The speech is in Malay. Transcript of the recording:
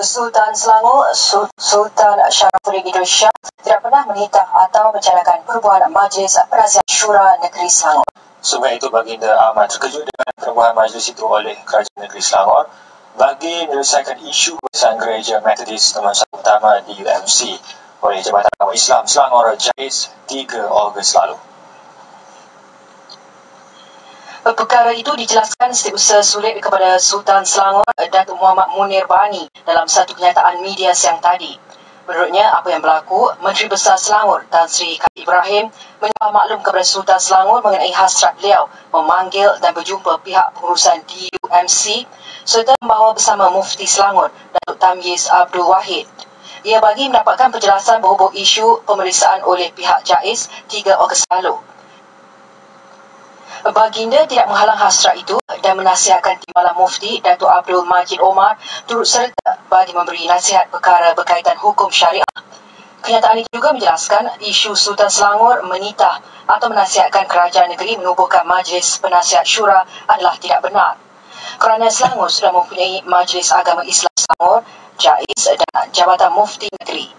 Sultan Selangor Sultan Syarafuddin Idris Shah tidak pernah menitah atau mencanakan perubahan Majlis Penasihat Syura Negeri Selangor. Sebab itu baginda amat terkejut dengan perubahan majlis itu oleh Kerajaan Negeri Selangor bagi menyelesaikan isu bersama gereja Methodist Taman Utama di UMC oleh Jabatan Agama Islam Selangor Jais 3 Ogos lalu. Perkara itu dijelaskan setiausaha sulit kepada Sultan Selangor Datuk Muhammad Munir Bani dalam satu kenyataan media siang tadi. Menurutnya, apa yang berlaku, Menteri Besar Selangor Tan Sri Khalid Ibrahim menyebabkan maklum kepada Sultan Selangor mengenai hasrat beliau memanggil dan berjumpa pihak pengurusan DUMC serta membawa bersama Mufti Selangor Datuk Tamyiz Abdul Wahid. Ia bagi mendapatkan penjelasan berhubung isu pemeriksaan oleh pihak JAIS 3 Ogos lalu. Baginda tidak menghalang hasrat itu dan menasihatkan Timbalan Mufti Datuk Abdul Majid Omar turut serta bagi memberi nasihat perkara berkaitan hukum syariah. Kenyataan itu juga menjelaskan isu Sultan Selangor menitah atau menasihatkan kerajaan negeri menubuhkan Majlis Penasihat Syura adalah tidak benar. Kerana Selangor sudah mempunyai Majlis Agama Islam Selangor, JAIS dan Jabatan Mufti Negeri.